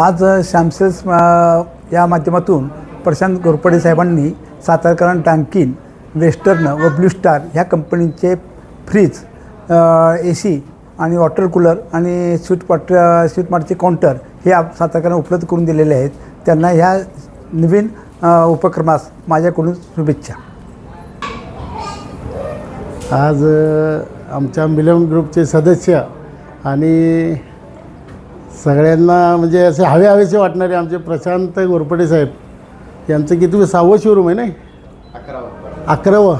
आज शॅमसेल्स या माध्यमातून प्रशांत घोरपडे साहेबांनी सातारकरण टांकीन वेस्टर्न व ब्लू स्टार ह्या कंपनीचे फ्रीज ए सी आणि वॉटर कूलर आणि स्वीट पॉट स्वीटमार्टचे काउंटर हे आप सातारकरांना उपलब्ध करून दिलेले आहेत. त्यांना ह्या नवीन उपक्रमास माझ्याकडून शुभेच्छा. आज आमच्या मिलन ग्रुपचे सदस्य आणि सगळ्यांना म्हणजे असे हवे हवेसे वाटणारे आमचे प्रशांत घोरपडे साहेब. यांचं किती सहावं शोरूम आहे नाही? अकरावं.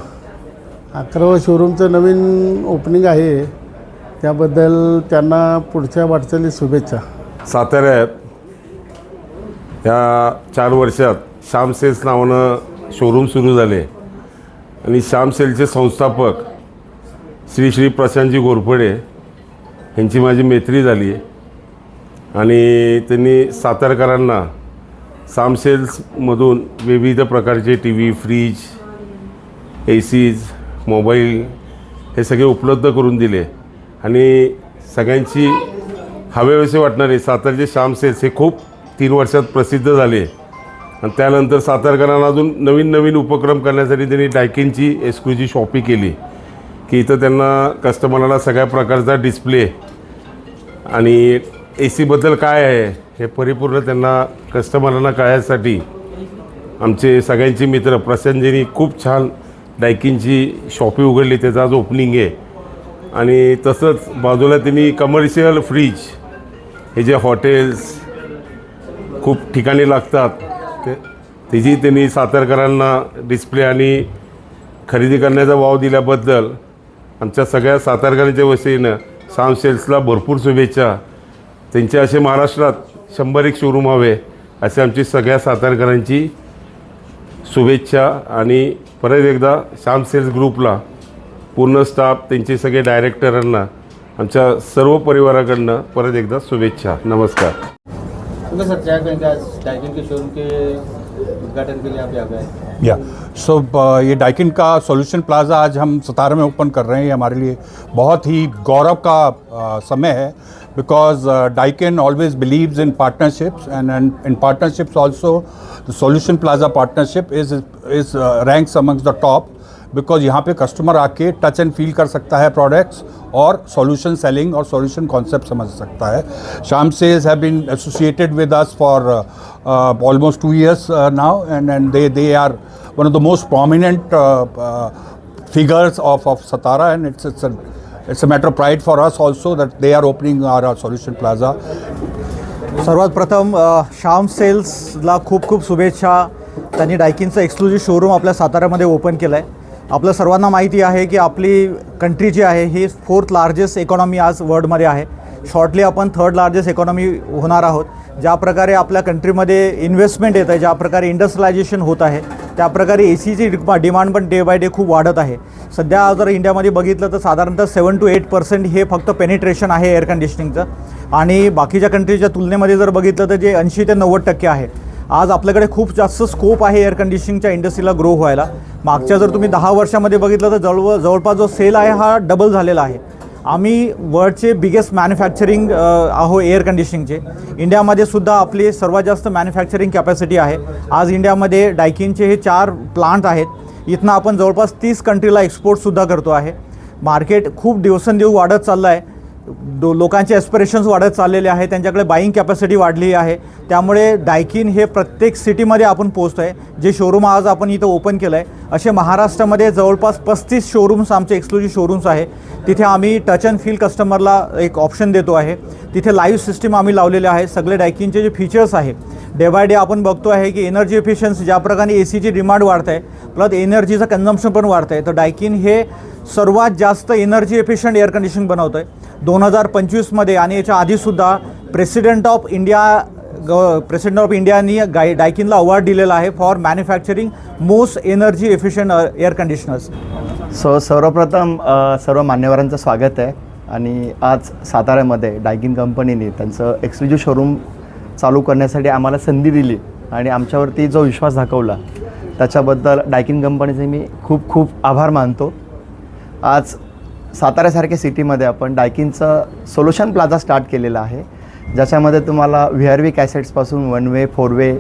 अकरावं. शोरूमचं नवीन ओपनिंग आहे. त्याबद्दल त्यांना पुढच्या वाटचाली शुभेच्छा. साताऱ्यात या चार वर्षात श्याम सेल्स नावानं शोरूम सुरू झाले. आणि श्याम सेलचे संस्थापक श्री श्री प्रशांतजी घोरपडे यांची माझी मैत्री झाली. आणि त्यांनी सातारकरांना सामसेल्समधून विविध प्रकारचे T V fridge A Cs mobile हे सगळे उपलब्ध करून दिले. आणि सगळ्यांची हवेवेसे वाटणारे सातारचे श्याम सेल्स हे खूप तीन वर्षात प्रसिद्ध झाले. आणि त्यानंतर सातारकरांना अजून नवीन नवीन उपक्रम करण्यासाठी त्यांनी डायकिनची एस्क्यूची शॉपिंग केली की इथं त्यांना कस्टमरला सगळ्या प्रकारचा डिस्प्ले आणि ए सीबद्दल काय आहे हे परिपूर्ण त्यांना कस्टमरांना कळण्यासाठी आमचे सगळ्यांचे मित्र प्रशांतजींनी खूप छान डायकिनची शॉपी उघडली त्याचं आज ओपनिंग आहे. आणि तसंच बाजूला त्यांनी कमर्शियल फ्रीज हे जे हॉटेल्स खूप ठिकाणी लागतात ते त्याची त्यांनी सातारकरांना डिस्प्ले आणि खरेदी करण्याचा वाव दिल्याबद्दल आमच्या सगळ्या सातारकरांच्या वतीनं साम सेल्सला भरपूर शुभेच्छा. त्यांचे असे महाराष्ट्रात शंभर एक शोरूम हवे असे आमची सगळ्या सातारकरांची शुभेच्छा. आणि परत एकदा श्याम सेल्स ग्रुपला पूर्ण स्टाफ त्यांचे सगळे डायरेक्टरांना आमच्या सर्व परिवाराकडनं परत एकदा शुभेच्छा. नमस्कार. या। सो ये डाइकिन का सॉल्यूशन प्लाजा आज हम सतारा में ओपन कर रहे हैं। ये हमारे लिए बहुत ही गौरव का uh, समय है। because Daikin always believes in partnerships and in partnerships also the solution plaza partnership is is ranks amongst the top because यहाँ पे कस्टमर आके टच एंड फील कर सकता है प्रोडक्ट्स और सॉल्यूशन सेलिंग और सॉल्यूशन कॉन्सेप्ट समझ सकता है Shyam sales have been associated with us for almost two years uh, now and, and they, they are one of the most prominent uh, uh, figures of, of Satara and it's, it's, a, it's a matter of pride for us also that they are opening our, our solution plaza. सर्वात प्रथम अ, श्याम सेल्सला खूप खूप शुभेच्छा. त्यांनी डायकिनचं exclusive showroom आपल्या साताऱ्यामध्ये open केलं आहे आपल्या सर्वांना माहिती आहे की आपली कंट्री जी आहे ही फोर्थ लार्जेस्ट इकॉनॉमी आज वर्ल्डमध्ये आहे. शॉर्टली आपण थर्ड लार्जेस्ट इकॉनॉमी होणार आहोत. ज्या प्रकारे आपल्या कंट्रीमध्ये इन्व्हेस्टमेंट येत आहे ज्या प्रकारे इंडस्ट्रियलायझेशन होत आहे त्या प्रकारे ए सीची डिमांड पण डे बाय डे खूप वाढत आहे. सध्या जर इंडियामध्ये बघितलं तर साधारणतः सेवन टू एट पर्सेंट हे फक्त पेनिट्रेशन आहे एअर कंडिशनिंगचं आणि बाकीच्या कंट्रीच्या तुलनेमध्ये जर बघितलं तर जे ऐंशी ते नव्वद टक्के आहे. आज आपल्याकडे खूप जास्त स्कोप आहे एअर कंडिशनिंगच्या इंडस्ट्रीला ग्रो व्हायला. मागच्या जर तुम्ही दहा वर्षामध्ये बघितलं तर जवळ जवळपास जो सेल आहे हा डबल झालेला आहे. आम्ही वर्ल्डचे बिगेस्ट मॅन्युफॅक्चरिंग आहो एअर कंडिशनिंगचे इंडियामध्ये सुद्धा आपली सर्वात जास्त मॅन्युफॅक्चरिंग कॅपॅसिटी आहे. आज इंडियामध्ये डायकिनचे हे चार प्लांट आहेत. इथनं आपण जवळपास तीस कंट्रीला एक्सपोर्टसुद्धा करतो आहे. मार्केट खूप दिवसेंदिवस वाढत चाललं आहे. दो लोकांचे एस्पिरेशन्स वाढत चाललेले आहे त्यांच्याकडे बाईंग कॅपॅसिटी वाढली आहे. त्यामुळे डायकिन हे प्रत्येक सिटीमध्ये आपण पोचतो आहे जे शोरूम आज आपण इथं ओपन केलं आहे असे महाराष्ट्रामध्ये जवळपास पस्तीस शोरूम्स आमचे एक्सक्लुझिव्ह शोरूम्स आहे तिथे आम्ही टच अँड फील कस्टमरला एक ऑप्शन देतो आहे. तिथे लाईव्ह सिस्टीम आम्ही लावलेले आहे. सगळे डायकिनचे जे फीचर्स आहे डे बाय डे आपण बघतो आहे की एनर्जी इफिशियन्सी ज्या प्रकारे ए सीची डिमांड वाढत आहे प्लस एनर्जीचं कन्झम्पन पण वाढतं आहे तर डायकिन हे सर्वात जास्त एनर्जी एफिशियंट एअर कंडिशनिंग बनवतं आहे दोन हजार पंचवीसमध्ये आणि याच्या आधीसुद्धा प्रेसिडेंट ऑफ इंडिया ग प्रेसिडेंट ऑफ इंडियानी गाय डायकिनला अवॉर्ड दिलेला आहे for manufacturing most energy efficient air conditioners so सर्वप्रथम सर्व मान्यवरांचं स्वागत आहे. आणि आज साताऱ्यामध्ये डायकिन कंपनीने त्यांचं एक्सक्लुझिव्ह शोरूम चालू करण्यासाठी आम्हाला संधी दिली आणि आमच्यावरती जो विश्वास दाखवला त्याच्याबद्दल डायकिन कंपनीचे मी खूप खूप आभार मानतो. आज साताऱ्यासारख्या सिटीमध्ये आपण डायकिनचं सोल्युशन प्लाझा स्टार्ट केलेला आहे. ज्याच्यामध्ये तुम्हाला V R V कॅसेट्सपासून one way four way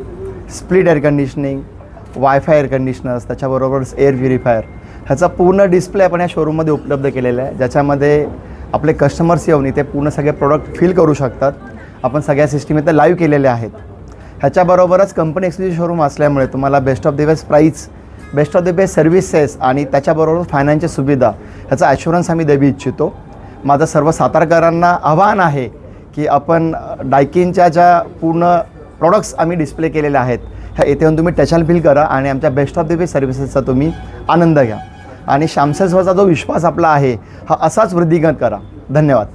split air conditioning wifi air conditioners त्याच्याबरोबरच एअर प्युरिफायर ह्याचा पूर्ण डिस्प्ले आपण या शोरूममध्ये उपलब्ध केलेला आहे. ज्याच्यामध्ये आपले कस्टमर्स येऊन इथे पूर्ण सगळे प्रोडक्ट फील करू शकतात. आपण सगळ्या सिस्टीम इथे लाईव्ह केलेल्या आहेत. ह्याच्याबरोबरच कंपनी एक्सक्लुझिव्ह शोरूम असल्यामुळे तुम्हाला best of the best price best of the best services आणि त्याच्याबरोबर फायनान्शियल सुविधा ह्याचा ॲश्युरन्स आम्ही द्यावी इच्छितो. माझं सर्व सातारकरांना आव्हान आहे की आपण डायकिनच्या ज्या पूर्ण प्रॉडक्ट्स आम्ही डिस्प्ले केलेल्या आहेत ह्या येथे येऊन तुम्ही टचाल फील करा आणि आमच्या बेस्ट ऑफ द बेस्ट सर्व्हिसेसचा तुम्ही आनंद घ्या. आणि श्यामसेसवरचा जो विश्वास आपला आहे हा असाच वृद्धिंगत करा. धन्यवाद.